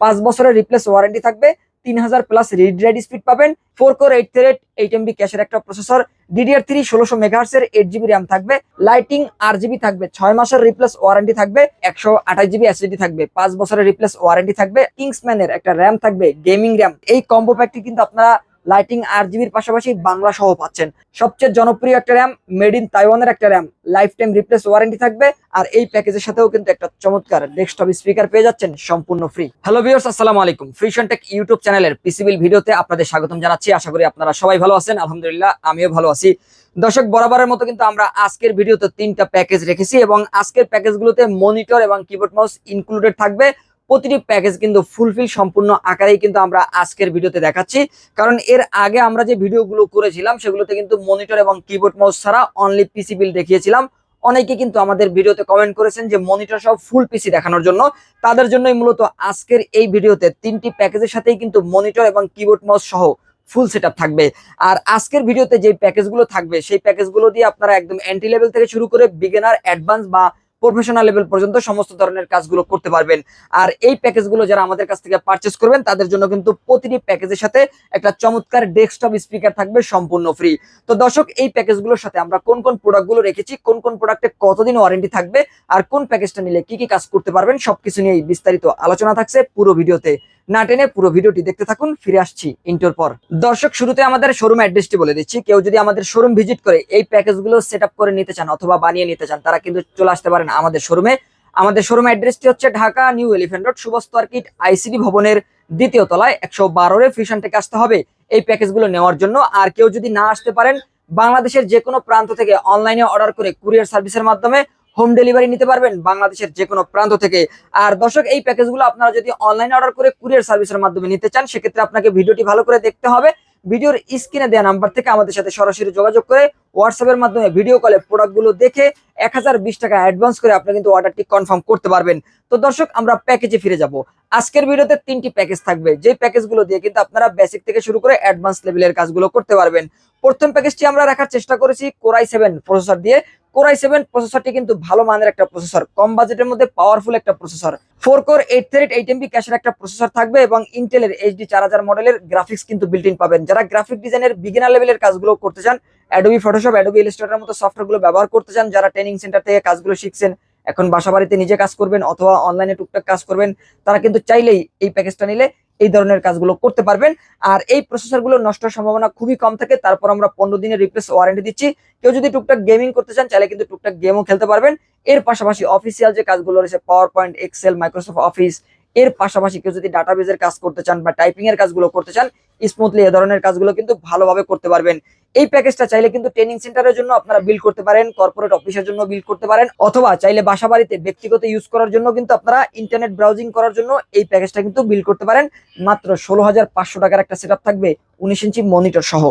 পাঁচ বছরের replace warranty থাকবে তিন হাজার প্লাস রিড রাইড স্পিড পাবেন four core eight thread eight MB ক্যাশের একটা প্রসেসর ডিডিআর থ্রি ষোলোশো মেগাহার্সের এইট জিবি র্যাম থাকবে লাইটিং আর জিবি থাকবে, ছয় মাসের রিপ্লেস ওয়ারেন্টি থাকবে, একশো আঠাশ জিবি এসএসডি থাকবে, পাঁচ বছরের রিপ্লেস ওয়ারেন্টি থাকবে কিংসম্যানের একটা র্যাম থাকবে গেমিং র্যাম এই কম্বো প্যাকটি কিন্তু আপনারা লাইটিং আর জিবির পাশাপাশি বাংলা সহ পাচ্ছেন। সবচেয়ে জনপ্রিয় একটা র্যাম মেড ইন তাইওয়ানের একটা RAM life time replace warranty থাকবে, আর এই প্যাকেজের সাথেও কিন্তু একটা চমৎকার ডেস্কটপ স্পিকার পেয়ে যাচ্ছেন সম্পূর্ণ ফ্রি হ্যালো ভিউয়ার্স আসসালামু আলাইকুম। ফ্রিশন টেক ইউটিউব চ্যানেলের পিসিবিল ভিডিওতে আপনাদের স্বাগতম জানাচ্ছি। আশা করি আপনারা সবাই ভালো আছেন। আলহামদুলিল্লাহ, আমিও ভালো আছি। দর্শক, বরাবরের মতো কিন্তু আমরা আজকের ভিডিওতে তিনটা প্যাকেজ রেখেছি এবং আজকের প্যাকেজগুলোতে মনিটর এবং কিবোর্ড মাউস ইনক্লুডেড থাকবে। প্রতিটি প্যাকেজ কিন্তু ফুলফিল সম্পূর্ণ আকারেই কিন্তু আমরা আজকের ভিডিওতে দেখাচ্ছি। কারণ এর আগে আমরা যে ভিডিওগুলো করেছিলাম, সেগুলোতে কিন্তু মনিটর এবং কিবোর্ড মাউস ছাড়া অনলি পিসি বিল দেখিয়েছিলাম। অনেকে কিন্তু আমাদের ভিডিওতে কমেন্ট করেছেন যে মনিটর সহ ফুল পিসি দেখানোর জন্য। তাদের জন্যই মূলত আজকের এই ভিডিওতে তিনটি প্যাকেজের সাথেই কিন্তু মনিটর এবং কিবোর্ড মাউস সহ ফুল সেটআপ থাকবে। আর আজকের ভিডিওতে যে প্যাকেজগুলো থাকবে, সেই প্যাকেজগুলো দিয়ে আপনারা একদম এন্ট্রি লেভেল থেকে শুরু করে বিগিনার অ্যাডভান্স বা প্রফেশনাল লেভেল পর্যন্ত সমস্ত ধরনের কাজগুলো করতে পারবেন। আর এই প্যাকেজগুলো যারা আমাদের কাছ থেকে পারচেস করবেন, তাদের জন্য কিন্তু প্রতিটি প্যাকেজের সাথে একটা চমৎকার ডেস্কটপ স্পিকার থাকবে সম্পূর্ণ ফ্রি তো দর্শক, এই প্যাকেজগুলোর সাথে আমরা কোন কোন প্রোডাক্টগুলো রেখেছি, কোন কোন প্রোডাক্টে কতদিন ওয়ারেন্টি থাকবে, আর কোন প্যাকেজটা নিলে কি কি কাজ করতে পারবেন, সবকিছু নিয়ে বিস্তারিত আলোচনা থাকছে পুরো ভিডিওতে। না টেনে পুরো ভিডিওটি দেখতে থাকুন, ফিরে আসছি ইন্টোর পর। দর্শক, শুরুতে আমাদের শোরুম অ্যাড্রেসটি বলে দিচ্ছি। কেউ যদি আমাদের শোরুম ভিজিট করে এই প্যাকেজগুলো সেট করে নিতে চান অথবা বানিয়ে নিতে চান, তারা কিন্তু চলে আসতে পারেন আমাদের শোরুমে আমাদের শোরুম অ্যাড্রেসটি হচ্ছে ঢাকা নিউ এলিফেন্ট রোড সুবস্ত আর্কিট আইসিডি ভবনের দ্বিতীয় তলায়। একশো বারোরে ফিশন থেকে আসতে হবে এই প্যাকেজগুলো নেওয়ার জন্য। আর কেউ যদি না আসতে পারেন, বাংলাদেশের যে কোনো প্রান্ত থেকে অনলাইনে অর্ডার করে কুরিয়ার সার্ভিসের মাধ্যমে হোম ডেলিভারি নিতে পারবেন বাংলাদেশের যে কোনো প্রান্ত থেকে। আর দর্শক, এই প্যাকেজগুলো আপনারা যদি অনলাইনে অর্ডার করে কুরিয়ার সার্ভিসের মাধ্যমে নিতে চান, সেক্ষেত্রে আপনাকে ভিডিওটি ভালো করে দেখতে হবে। ভিডিওর স্ক্রিনে দেওয়া নাম্বার থেকে আমাদের সাথে সরাসরি যোগাযোগ করে হোয়াটসঅ্যাপের মাধ্যমে ভিডিও কলে প্রোডাক্টগুলো দেখে এক হাজার বিশ টাকা অ্যাডভান্স করে আপনি কিন্তু অর্ডারটি কনফার্ম করতে পারবেন। তো দর্শক, আমরা প্যাকেজে ফিরে যাব। আজকের ভিডিওতে তিনটি প্যাকেজ থাকবে। যে প্যাকেজগুলো দিয়ে কিন্তু আপনারা বেসিক থেকে শুরু করে অ্যাডভান্স লেভেলের কাজগুলো করতে পারবেন। প্রথম প্যাকেজটি আমরা রাখার চেষ্টা করেছি কোরাই সেভেন প্রসেসর দিয়ে। কোরাই সেভেন প্রসেসরটি কিন্তু ভালো মানের একটা প্রসেসর কম বাজেটের মধ্যে পাওয়ারফুল একটা processor four core eight thread eight MB ক্যাশের একটা প্রসেসর থাকবে এবং ইন্টেলের এইচডি চার হাজার মডেলের গ্রাফিক্স কিন্তু বিল্ট ইন পাবেন। যারা গ্রাফিক ডিজাইনের বিগিনার লেভেলের কাজগুলো করতে চান অ্যাডোবি ফটোশপ অ্যাডোবি ইলাস্ট্রেটরের মতো সফটওয়্যারগুলো ব্যবহার করতে চান, যারা ট্রেনিং সেন্টার থেকে কাজগুলো শিখছেন, এখন বাসা বাড়িতে নিজে কাজ করবেন অথবা অনলাইনে টুকটাক কাজ করবেন, তারা কিন্তু চাইলেই এই প্যাকেজটা নিলে এই ধরনের কাজগুলো করতে পারবেন। আর এই প্রসেসরগুলো নষ্টের সম্ভাবনা খুবই কম থাকে। তারপর আমরা পনেরো দিনের রিপ্লেস ওয়ারেন্টি দিচ্ছি। কেউ যদি টুকটাক গেমিং করতে চান, চাইলে কিন্তু টুকটাক গেমও খেলতে পারবেন। এর পাশাপাশি অফিসিয়াল যে কাজগুলো রয়েছে PowerPoint Excel Microsoft Office এর পাশাপাশি কেউ যদি ডাটাবেজের কাজ করতে চান বা টাইপিং এর কাজগুলো করতে চান স্মুথলি এ ধরনের কাজগুলো কিন্তু ভালোভাবে করতে পারবেন। এই প্যাকেজটা চাইলে কিন্তু ট্রেনিং সেন্টারের জন্য আপনারা বিল করতে পারেন কর্পোরেট অফিসের জন্য বিল করতে পারেন, অথবা চাইলে বাসা বাড়িতে ব্যক্তিগত ইউজ করার জন্য কিন্তু আপনারা ইন্টারনেট ব্রাউজিং করার জন্য এই প্যাকেজটা কিন্তু বিল করতে পারেন। মাত্র ষোলো হাজার পাঁচশো টাকার একটা সেট থাকবে উনিশ ইঞ্চি মনিটর সহ।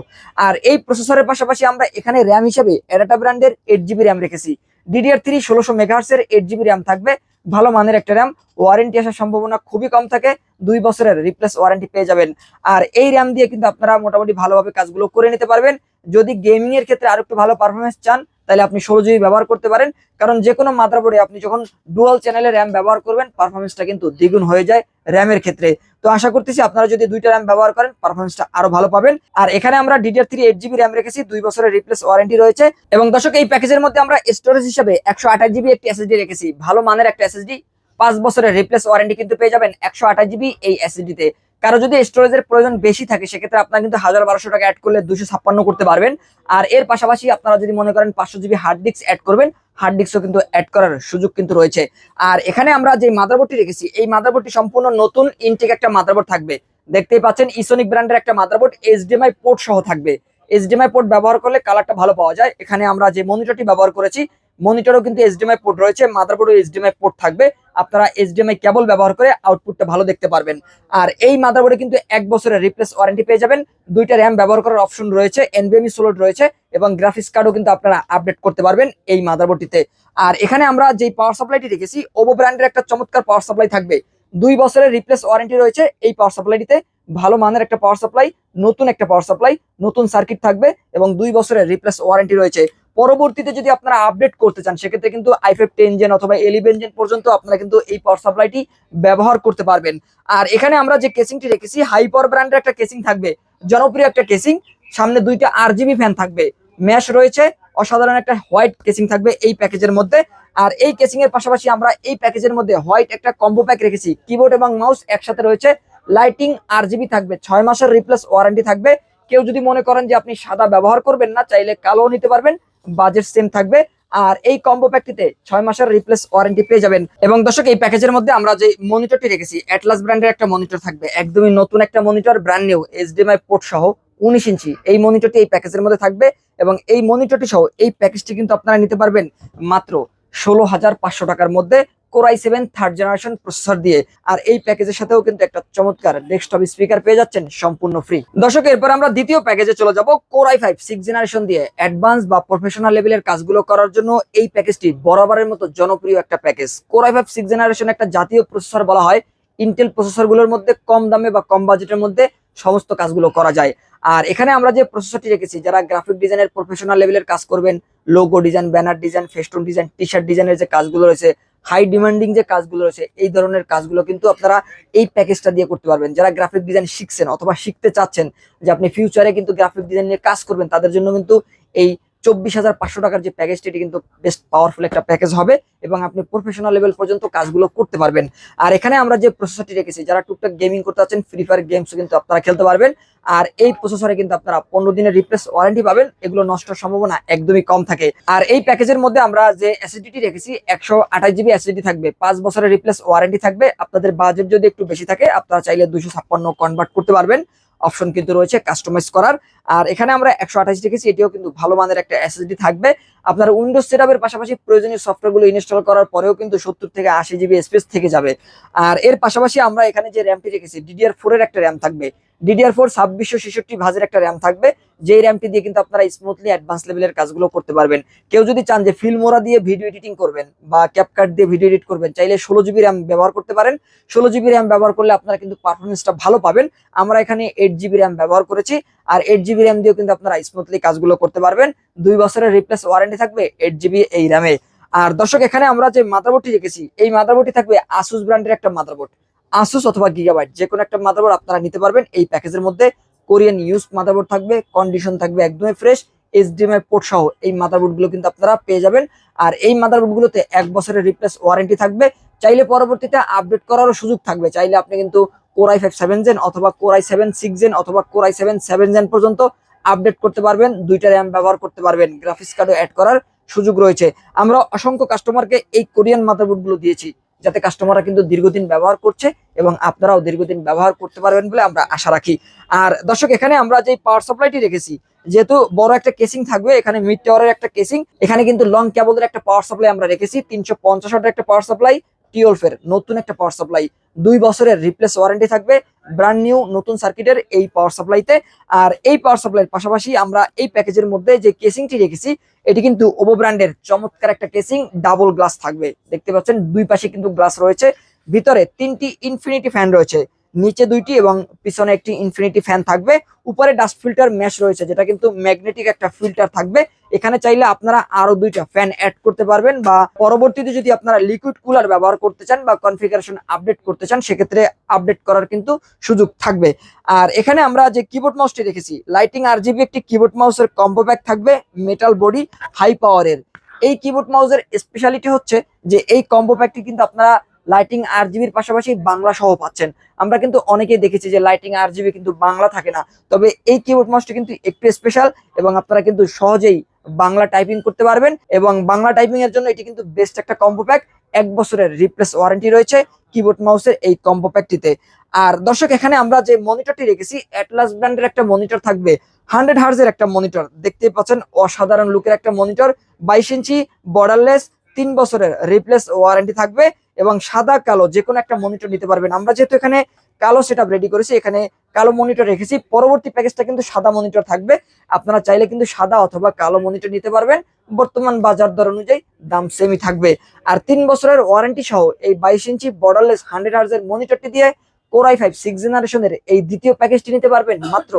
আর এই প্রসেসরের পাশাপাশি আমরা এখানে র্যাম হিসেবে এরাটা ব্র্যান্ডের এইট জিবি র্যাম রেখেছি। ডিডিআর থ্রি ষোলোশো মেগাহার্সের এইট জিবি র্যাম থাকবে। ভালো মানের একটা র্যাম ওয়ারেন্টি আসার সম্ভাবনা খুবই কম থাকে, দুই বছরের রিপ্লেস ওয়ারেন্টি পেয়ে যাবেন। আর এই র্যাম দিয়ে কিন্তু আপনারা মোটামুটি ভালোভাবে কাজগুলো করে নিতে পারবেন। যদি গেমিং এর ক্ষেত্রে আরও একটু ভালো পারফরমেন্স চান তাহলে আপনি ষোলো জিবি ব্যবহার করতে পারেন। কারণ যে কোনো মাদারবোর্ডে আপনি যখন ডুয়াল চ্যানেলে র্যাম ব্যবহার করবেন পারফরমেন্সটা কিন্তু দ্বিগুণ হয়ে যায় র্যামের ক্ষেত্রে। তো আশা করতেছি আপনারা যদি দুইটা র্যাম ব্যবহার করেন পারফরমেন্সটা আরও ভালো পাবেন। আর এখানে আমরা DDR three eight GB RAM রেখেছি, দুই বছরের রিপ্লেস ওয়ারেন্টি রয়েছে। এবং দর্শক, এই প্যাকেজের মধ্যে আমরা স্টোরেজ হিসেবে একশো আঠাশ জিবি একটি এসএসডি রেখেছি। ভালো মানের একটা এসএসডি পাঁচ বছরের রিপ্লেস ওয়ারেন্টি কিন্তু পেয়ে যাবেন একশো আঠাশ জিবি এই এসএসডি তে। কারও যদি স্টোরেজের প্রয়োজন বেশি থাকে, সেক্ষেত্রে আপনারা কিন্তু হাজার বারোশো টাকা অ্যাড করলে দুশো ছাপ্পান্ন করতে পারবেন। আর এর পাশাপাশি আপনারা যদি মনে করেন পাঁচশো জিবি হার্ড ডিস্ক অ্যাড করবেন হার্ড ডিস্কও কিন্তু অ্যাড করার সুযোগ কিন্তু রয়েছে। আর এখানে আমরা যে মাদারবোর্ডটি রেখেছি, এই মাদারবোর্ডটি সম্পূর্ণ নতুন ইনটেক একটা মাদারবোর্ড থাকবে। দেখতেই পাচ্ছেন ইসোনিক ব্র্যান্ডের একটা মাদারবোর্ড এইচডিএমআই পোর্ট সহ থাকবে। এইচডিএমআই পোর্ট ব্যবহার করলে কালারটা ভালো পাওয়া যায়। এখানে আমরা যে মনিটরটি ব্যবহার করেছি মনিটরও কিন্তু এইচডিএমআই পোর্ট রয়েছে মাদারবোর্ডও এইচডিএমআই পোর্ট থাকবে। আপনারা এইচডিএমআই কেবল ব্যবহার করে আউটপুটটা ভালো দেখতে পারবেন। আর এই মাদারবোর্ডে কিন্তু এক বছরের রিপ্লেস ওয়ারেন্টি পেয়ে যাবেন। দুইটা র্যাম ব্যবহার করার অপশন রয়েছে এনবিএমই সোলোড রয়েছে, এবং গ্রাফিক্স কার্ডও কিন্তু আপনারা আপডেট করতে পারবেন এই মাদারবোর্ডটিতে আর এখানে আমরা যেই পাওয়ার সাপ্লাইটি রেখেছি ওভো ব্র্যান্ডের একটা চমৎকার পাওয়ার সাপ্লাই থাকবে। দুই বছরের রিপ্লেস ওয়ারেন্টি রয়েছে এই পাওয়ার সাপ্লাইটিতে ভালো মানের একটা পাওয়ার সাপ্লাই নতুন একটা পাওয়ার সাপ্লাই নতুন সার্কিট থাকবে, এবং দুই বছরের রিপ্লেস ওয়ারেন্টি রয়েছে। পরবর্তীতে যদি আপনারা আপডেট করতে চান, সেক্ষেত্রে কিন্তু আইফেফ টেন জেন অথবা এলিভেন জেন পর্যন্ত আপনারা কিন্তু এই পাওয়ার সাপ্লাইটি ব্যবহার করতে পারবেন। আর এখানে আমরা যে কেসিংটি রেখেছি হাইপার ব্র্যান্ডের একটা কেসিং থাকবে। জনপ্রিয় একটা কেসিং সামনে দুইটা আর জিবি ফ্যান থাকবে। ম্যাশ রয়েছে, অসাধারণ একটা হোয়াইট কেসিং থাকবে এই প্যাকেজের মধ্যে। আর এই কেসিং এর পাশাপাশি আমরা এই প্যাকেজের মধ্যে হোয়াইট একটা কম্বো প্যাক রেখেছি। কিবোর্ড এবং মাউস একসাথে রয়েছে। লাইটিং আর জিবি থাকবে, ছয় মাসের রিপ্লেস ওয়ারেন্টি থাকবে। কেউ যদি মনে করেন যে আপনি সাদা ব্যবহার করবেন না, চাইলে কালো নিতে পারবেন। বাজেট সেম থাকবে। আর এই কম্বো প্যাকটিতে ছয় মাসের রিপ্লেস ওয়ারেন্টি পেয়ে যাবেন। এবং দর্শক, এই প্যাকেজের মধ্যে আমরা যে মনিটরটি রেখেছি অ্যাটলাস ব্র্যান্ডের একটা মনিটর থাকবে। একদমই নতুন একটা monitor brand new HDMI port সহ উনিশ ইঞ্চি। এই মনিটরটি এই প্যাকেজের মধ্যে থাকবে এবং এই মনিটরটি সহ এই প্যাকেজটি কিন্তু আপনারা নিতে পারবেন মাত্র ষোলো হাজার পাঁচশো টাকার মধ্যে। Core i seven third generation processor দিয়ে। আর এই প্যাকেজের সাথেও কিন্তু একটা চমৎকার ডেস্কটপ স্পিকার পেয়ে যাচ্ছেন সম্পূর্ণ ফ্রি দর্শক, এরপর আমরা দ্বিতীয় প্যাকেজে চলে যাব core i five six generation দিয়ে। অ্যাডভান্স বা প্রফেশনাল লেভেলের কাজগুলো করার জন্য এই প্যাকেজটি বরাবরের মতো জনপ্রিয় একটা package. Core i five six generation একটা জাতীয় প্রসেসর বলা হয়। ইন্টেল প্রসেসরগুলোর মধ্যে কম দামে বা কম বাজেটের মধ্যে সমস্ত কাজগুলো করা যায়। আর এখানে আমরা যে প্রসেসরটি রেখেছি, যারা গ্রাফিক ডিজাইনের প্রফেশনাল লেভেলের কাজ করবেন logo design banner design festoon design T shirt ডিজাইনের যে কাজগুলো রয়েছে হাই ডিমান্ডিং যে কাজগুলো রয়েছে, এই ধরনের কাজগুলো কিন্তু আপনারা এই প্যাকেজটা দিয়ে করতে পারবেন। যারা গ্রাফিক ডিজাইন শিখছেন অথবা শিখতে চাচ্ছেন যে আপনি ফিউচারে কিন্তু গ্রাফিক ডিজাইন নিয়ে কাজ করবেন, তাদের জন্য কিন্তু এই চব্বিশ হাজার পাঁচশো টাকার যে প্যাকেজটি এটি কিন্তু বেস্ট পাওয়ারফুল একটা প্যাকেজ হবে এবং আপনি প্রফেশনাল লেভেল পর্যন্ত কাজগুলো করতে পারবেন। আর এখানে আমরা যে প্রসেসরটি রেখেছি, যারা টুকটাক গেমিং করতে চাচ্ছেন ফ্রি ফায়ার গেমস কিন্তু আপনারা খেলতে পারবেন। আর এই প্রসেসরে কিন্তু আপনারা পনেরো দিনের রিপ্লেস ওয়ারেন্টি পাবেন, এগুলো নষ্টের সম্ভাবনা একদমই কম থাকে। আর এই প্যাকেজের মধ্যে আমরা যে এসএসডিটি রেখেছি, একশো আঠাশ জিবি এসএসডি থাকবে, পাঁচ বছরের রিপ্লেস ওয়ারেন্টি থাকবে। আপনাদের বাজেট যদি একটু বেশি থাকে, আপনারা চাইলে দুশো ছাপ্পান্ন কনভার্ট করতে পারবেন। অপশন কিন্তু রয়েছে কাস্টমাইজ করার। আর এখানে আমরা একশো আঠাশ দেখেছি, এটিও কিন্তু ভালো মানের একটা এসএসডি থাকবে। আপনার উইন্ডোজ সেটআপের পাশাপাশি প্রয়োজনীয় সফটওয়্যারগুলো ইনস্টল করার পরেও কিন্তু সত্তর থেকে আশি জিবি স্পেস থেকে যাবে। আর এর পাশাপাশি আমরা এখানে যে র্যামটি রেখেছি ডিডিআর ফোর এর একটা র্যাম থাকবে। ডিডিআর ফোর ছাব্বিশশো ছেষট্টি ভাজের একটা র্যাম থাকবে, যেই র্যামটি দিয়ে কিন্তু আপনারা স্মুথলি অ্যাডভান্স লেভেলের কাজগুলো করতে পারবেন। কেউ যদি চান যে ফিল্মোরা দিয়ে ভিডিও এডিটিং করবেন বা ক্যাপকাট দিয়ে ভিডিও এডিট করবেন, চাইলে ষোলো জিবি র্যাম ব্যবহার করতে পারেন। ষোলো জিবি র্যাম ব্যবহার করলে আপনারা কিন্তু পারফরমেন্সটা ভালো পাবেন। আমরা এখানে এইট জিবি র্যাম ব্যবহার করেছি। আর এইট জিবি র্যাম দিয়েও কিন্তু আপনারা স্মুথলি কাজগুলো করতে পারবেন। দুই বছরের রিপ্লেস ওয়ারেন্টি থাকবে এইট জিবি এই র্যামে আর দর্শক, এখানে আমরা যে মাদারবোর্ডটি রেখেছি, এই মাদারবোর্ডটি থাকবে আসুস ব্র্যান্ডের একটা মাদারবোর্ড। আসুস অথবা গিগাবাইট যে কোনো একটা মাদারবোর্ড আপনারা নিতে পারবেন এই প্যাকেজের মধ্যে। কোরিয়ান ইউজ মাদারবোর্ড থাকবে কন্ডিশন থাকবে একদমই ফ্রেশ এইচডিএমআই পোর্ট সহ এই মাদারবোর্ডগুলো কিন্তু আপনারা পেয়ে যাবেন। আর এই মাদারবোর্ড গুলোতে এক বছরের রিপ্লেস ওয়ারেন্টি থাকবে। চাইলে পরবর্তীতে আপডেট করারও সুযোগ থাকবে। চাইলে আপনি কিন্তু core i five seven gen অথবা core i seven six gen অথবা core i seven seven gen পর্যন্ত আপডেট করতে পারবেন, দুইটা র্যাম ব্যবহার করতে পারবেন গ্রাফিক্স কার্ডও অ্যাড করার সুযোগ রয়েছে। আমরা অসংখ্য কাস্টমারকে এই কোরিয়ান মাদারবোর্ডগুলো দিয়েছি, যাতে কাস্টমাররা কিন্তু দীর্ঘদিন ব্যবহার করছে এবং আপনারাও দীর্ঘদিন ব্যবহার করতে পারবেন বলে আমরা আশা রাখি। আর দর্শক, এখানে আমরা যে পাওয়ার সাপ্লাইটি রেখেছি, যেহেতু বড় একটা কেসিং থাকবে, এখানে মিড টাওয়ারের একটা কেসিং এখানে কিন্তু লং কেবলের একটা পাওয়ার সাপ্লাই আমরা রেখেছি, তিনশো পঞ্চাশ একটা পাওয়ার সাপ্লাই টিওলফের নতুন একটা পাওয়ার সাপ্লাই দুই বছরের রিপ্লেস ওয়ারেন্টি থাকবে ব্র্যান্ড নিউ নতুন সার্কিটের এই পাওয়ার সাপ্লাইতে আর এই পাওয়ার সাপ্লাইয়ের পাশাপাশি আমরা এই প্যাকেজের মধ্যে যে কেসিংটি রেখেছি, এটি কিন্তু ওবো ব্র্যান্ডের চমৎকার একটা কেসিং ডাবল গ্লাস থাকবে। দেখতে পাচ্ছেন, দুই পাশে কিন্তু গ্লাস রয়েছে, ভিতরে তিনটি ইনফিনিটি ফ্যান রয়েছে। নিচে দুইটি এবং পিছনে একটি ইনফিনিটি ফ্যান থাকবে। উপরে ডাস্ট ফিল্টার ম্যাশ রয়েছে, যেটা কিন্তু ম্যাগনেটিক একটা ফিল্টার থাকবে। এখানে চাইলে আপনারা আরও দুইটা ফ্যান অ্যাড করতে পারবেন বা পরবর্তীতে যদি আপনারা লিকুইড কুলার ব্যবহার করতে চান বা কনফিগারেশন আপডেট করতে চান, সেক্ষেত্রে আপডেট করার কিন্তু সুযোগ থাকবে। আর এখানে আমরা যে কিবোর্ড মাউসটি রেখেছি লাইটিং আর জিবি একটি কিবোর্ড মাউসের কম্বো প্যাক থাকবে মেটাল বডি হাই পাওয়ারের এই কিবোর্ড মাউসের স্পেশালিটি হচ্ছে যে এই কম্বো প্যাকটি কিন্তু আপনারা লাইটিং আর জিবির পাশাপাশি বাংলা সহ পাচ্ছেন। আমরা কিন্তু অনেকেই দেখেছি যে লাইটিং আর জিবি কিন্তু বাংলা থাকে না। তবে এই কিবোর্ড মাউসটি কিন্তু একটু স্পেশাল এবং আপনারা কিন্তু সহজেই বাংলা টাইপিং করতে পারবেন এবং বাংলা টাইপিং এর জন্য এটি কিন্তু বেস্ট একটা কম্বো প্যাক এক বছরের রিপ্লেস ওয়ারেন্টি রয়েছে কিবোর্ড মাউসের এই কম্বো প্যাকটিতে আর দর্শক, এখানে আমরা যে মনিটরটি রেখেছি অ্যাটলাস ব্র্যান্ডের একটা মনিটর থাকবে। হান্ড্রেড হার্জের একটা মনিটর দেখতে পাচ্ছেন অসাধারণ লুকের একটা মনিটর বাইশ ইঞ্চি বর্ডারলেস তিন বছরের রিপ্লেস ওয়ারেন্টি থাকবে এবং সাদা, কালো যে কোনো একটা মনিটর নিতে পারবেন। আমরা যেহেতু এখানে কালো সেট রেডি করেছি, এখানে কালো মনিটর রেখেছি, পরবর্তী প্যাকেজটা কিন্তু সাদা মনিটর থাকবে। আপনারা চাইলে কিন্তু সাদা অথবা কালো মনিটর নিতে পারবেন। বর্তমান বাজার দর অনুযায়ী দাম সেমই থাকবে। আর তিন বছরের ওয়ারেন্টি সহ এই বাইশ ইঞ্চি বর্ডারলেস হান্ড্রেড হার্জের মনিটরটি দিয়ে কোর আই ফাইভ সিক্স জেনারেশনের এই দ্বিতীয় প্যাকেজটি নিতে পারবেন মাত্র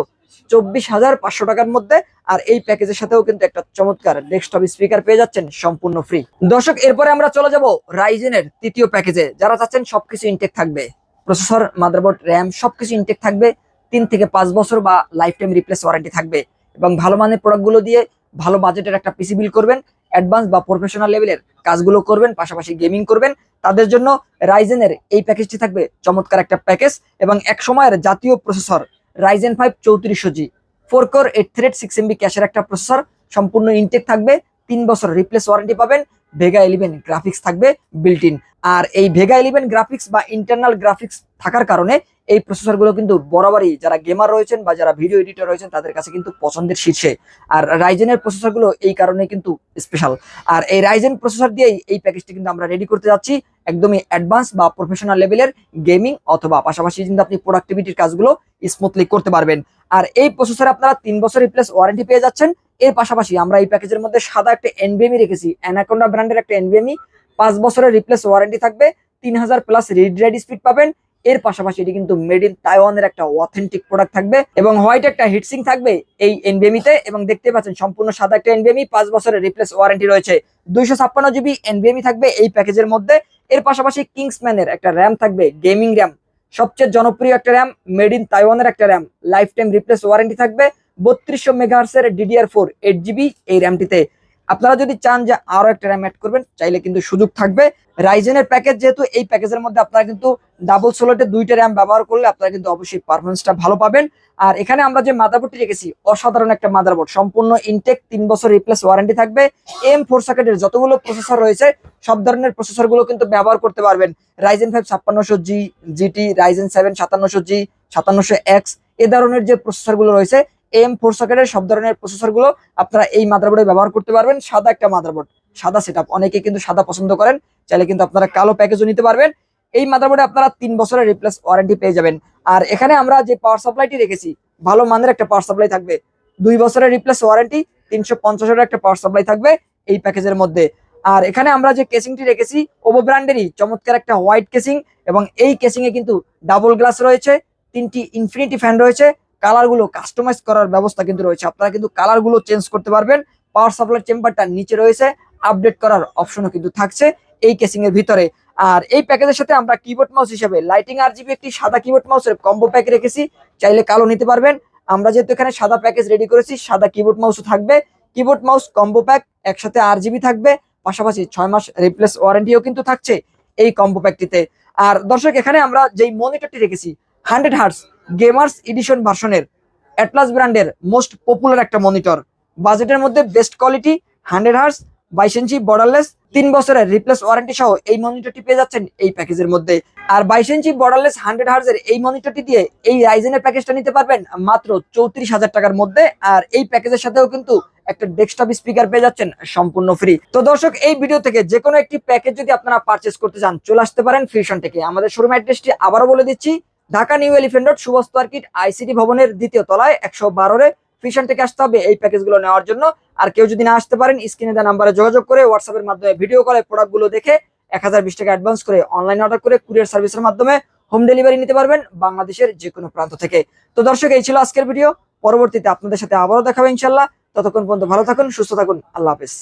চব্বিশ হাজার পাঁচশো টাকার মধ্যে। আর এই প্যাকেজের সাথেও কিন্তু একটা চমৎকার ডেস্কটপ স্পিকার পেয়ে যাচ্ছেন সম্পূর্ণ ফ্রি। দর্শক, এরপরে আমরা চলে যাব রাইজেনের তৃতীয় প্যাকেজে। যারা চাচ্ছেন সবকিছু ইনটেক থাকবে। প্রসেসর, মাদারবোর্ড, র্যাম, সবকিছু ইনটেক থাকবে। তিন থেকে পাঁচ বছর বা লাইফ টাইম রিপ্লেস ওয়ারেন্টি থাকবে। এবং ভালো মানের প্রোডাক্টগুলো দিয়ে ভালো বাজেটের একটা পিসি বিল করবেন অ্যাডভান্স বা প্রফেশনাল লেভেলের কাজগুলো করবেন, পাশাপাশি গেমিং করবেন। তাদের জন্য রাইজেনের এই প্যাকেজটি থাকবে, চমৎকার একটা প্যাকেজ এবং এক সময়ের জাতীয় প্রসেসর রাইজেন ফাইভ চৌত্রিশশো G four core eight thread six MB ক্যাশের একটা প্রসেসর সম্পূর্ণ ইনটেক থাকবে, তিন বছর রিপ্লেস ওয়ারেন্টি পাবেন ভেগা ইলেভেন গ্রাফিক্স থাকবে বিল্ট ইন আর এই ভেগা ইলেভেন গ্রাফিক্স বা ইন্টারনাল গ্রাফিক্স থাকার কারণে এই প্রসেসরগুলো কিন্তু বরাবরই যারা গেমার রয়েছেন বা যারা ভিডিও এডিটর রয়েছেন, তাদের কাছে কিন্তু পছন্দের শীর্ষে। আর রাইজেনের প্রসেসরগুলো এই কারণে কিন্তু স্পেশাল আর এই রাইজেন প্রসেসর দিয়েই এই প্যাকেজটি কিন্তু আমরা রেডি করতে যাচ্ছি একদমই অ্যাডভান্স বা প্রফেশনাল লেভেলের গেমিং অথবা পাশাপাশি কিন্তু আপনি প্রোডাক্টিভিটির কাজগুলো স্মুথলি করতে পারবেন। আর এই প্রসেসরে আপনারা তিন বছর রিপ্লেস ওয়ারেন্টি পেয়ে যাচ্ছেন। এর পাশাপাশি আমরা এই প্যাকেজের মধ্যে সাদা একটা এনবিএমই রেখেছি। অ্যানাকোন্ডা ব্র্যান্ডের একটা এনবিএমই পাঁচ বছরের রিপ্লেস ওয়ারেন্টি থাকবে। তিন হাজার প্লাস রিড রেডি স্পিড পাবেন। এর পাশাপাশি এটি কিন্তু মেড ইন তাইওয়ানের একটা অথেন্টিক প্রোডাক্ট থাকবে এবং হোয়াইট একটা হিটসিং থাকবে এই এনবিএমিতে এবং দেখতে পাচ্ছেন সম্পূর্ণ সাদা একটা এনবিএমি পাঁচ বছরের রিপ্লেস ওয়ারেন্টি রয়েছে। দুইশো ছাপ্পান্ন জিবি এনবিএমি থাকবে এই প্যাকেজের মধ্যে। এর পাশাপাশি কিংসম্যানের একটা র্যাম থাকবে গেমিং র্যাম সবচেয়ে জনপ্রিয় একটা র্যাম মেড ইন তাইওয়ানের একটা RAM life time replace warranty থাকবে। বত্রিশশো মেগাহার্সের ডিডিআর ফোর এইট জিবি এই র্যামটিতে আপনারা যদি চান যে আরও একটা র্যাম অ্যাড করবেন, চাইলে কিন্তু সুযোগ থাকবে। রাইজেনের প্যাকেজ যেহেতু, এই প্যাকেজের মধ্যে আপনারা কিন্তু ডাবল সোলেটের দুইটা র্যাম ব্যবহার করলে আপনারা কিন্তু অবশ্যই পারফরমেন্সটা ভালো পাবেন। আর এখানে আমরা যে মাদারবোর্ডটি রেখেছি, অসাধারণ একটা মাদারবোর্ড সম্পূর্ণ ইনটেক তিন বছর রিপ্লেস ওয়ারেন্টি থাকবে। এম ফোর সকেটের যতগুলো প্রসেসর রয়েছে, সব ধরনের প্রসেসরগুলো কিন্তু ব্যবহার করতে পারবেন। রাইজেন ফাইভ ছাপ্পান্নশো জি জিটি রাইজেন সেভেন সাতান্নশো জি সাতান্নশো এক্স এ ধরনের যে প্রসেসরগুলো রয়েছে এম ফোর সকেটের সব ধরনের প্রসেসরগুলো আপনারা এই মাদারবোর্ডে ব্যবহার করতে পারবেন, সাদা একটা মাদারবোর্ড সাদা সেট অনেকে কিন্তু সাদা পছন্দ করেন, চাইলে কিন্তু আপনারা কালো প্যাকেজও নিতে পারবেন। এই মাদারবোর্ডে আপনারা তিন বছরের রিপ্লেস ওয়ারেন্টি পেয়ে যাবেন। আর এখানে আমরা যে পাওয়ার সাপ্লাইটি রেখেছি, ভালো মানের একটা পাওয়ার সাপ্লাই থাকবে। দুই বছরের রিপ্লেস ওয়ারেন্টি তিনশো পঞ্চাশের একটা পাওয়ার সাপ্লাই থাকবে এই প্যাকেজের মধ্যে। আর এখানে আমরা যে কেসিংটি রেখেছি ওভো ব্র্যান্ডেরই চমৎকার একটা হোয়াইট কেসিং এবং এই কেসিং এ কিন্তু ডাবল গ্লাস রয়েছে, তিনটি ইনফিনিটি ফ্যান রয়েছে। কালারগুলো কাস্টমাইজ করার ব্যবস্থা কিন্তু রয়েছে। আপনারা কিন্তু কালারগুলো চেঞ্জ করতে পারবেন। পাওয়ার সাপ্লাই চেম্বারটা নিচে রয়েছে। আপডেট করার অপশনও কিন্তু থাকছে এই কেসিং এর ভিতরে। আর এই প্যাকেজের সাথে আমরা কিবোর্ড মাউস হিসেবে লাইটিং আর জিবি একটি সাদা কিবোর্ড মাউসের কম্বো প্যাক রেখেছি। চাইলে কালো নিতে পারবেন। আমরা যেহেতু এখানে সাদা প্যাকেজ রেডি করেছি, সাদা কিবোর্ড মাউসও থাকবে। কিবোর্ড মাউস কম্বো প্যাক একসাথে আর জিবি থাকবে। পাশাপাশি ছয় মাস রিপ্লেস ওয়ারেন্টিও কিন্তু থাকছে এই কম্বো প্যাকটিতে আর দর্শক, এখানে আমরা যেই মনিটরটি রেখেছি হান্ড্রেড হার্স গেমার্স এডিশন ভার্সনের অ্যাটলাস ব্র্যান্ডের মোস্ট পপুলার একটা মনিটর বাজেটের মধ্যে বেস্ট কোয়ালিটি হান্ড্রেড হার্স বাইশ ইঞ্চি বর্ডারলেস তিন বছরের রিপ্লেস ওয়ারেন্টি সহ এই মনিটরটি পেয়ে যাচ্ছেন এই প্যাকেজের মধ্যে। আর বাইশ ইঞ্চি বর্ডারলেস হান্ড্রেড হার্সের এই মনিটরটি দিয়ে এই রাইজেনের প্যাকেজটা নিতে পারবেন মাত্র চৌত্রিশ হাজার টাকার মধ্যে। আর এই প্যাকেজের সাথেও কিন্তু একটা ডেস্কটপ স্পিকার পেয়ে যাচ্ছেন সম্পূর্ণ ফ্রি তো দর্শক, এই ভিডিও থেকে যে কোনো একটি প্যাকেজ যদি আপনারা পারচেস করতে চান, চলে আসতে পারেন ফিউশন থেকে। আমাদের শোরুম অ্যাড্রেসটি আবারও বলে দিচ্ছি, Dhaka New Elephant Road Subhash Market ICT ভবনের দ্বিতীয় তলায়, একশো বারোরে ফিশন থেকে আসতে হবে এই প্যাকেজগুলো নেওয়ার জন্য। আর কেউ যদি না আসতে পারেন, স্ক্রিনে দেওয়া নাম্বারে যোগাযোগ করে হোয়াটসঅ্যাপের মাধ্যমে ভিডিও কলে প্রোডাক্টগুলো দেখে এক হাজার বিশ টাকা অ্যাডভান্স করে অনলাইন অর্ডার করে কুরিয়ার সার্ভিসের মাধ্যমে হোম ডেলিভারি নিতে পারবেন বাংলাদেশের যে কোনো প্রান্ত থেকে। তো দর্শক, এই ছিল আজকের ভিডিও। পরবর্তীতে আপনাদের সাথে আবারও দেখাবো ইনশাল্লাহ ততক্ষণ পর্যন্ত ভালো থাকুন, সুস্থ থাকুন। আল্লাহ হাফেজ।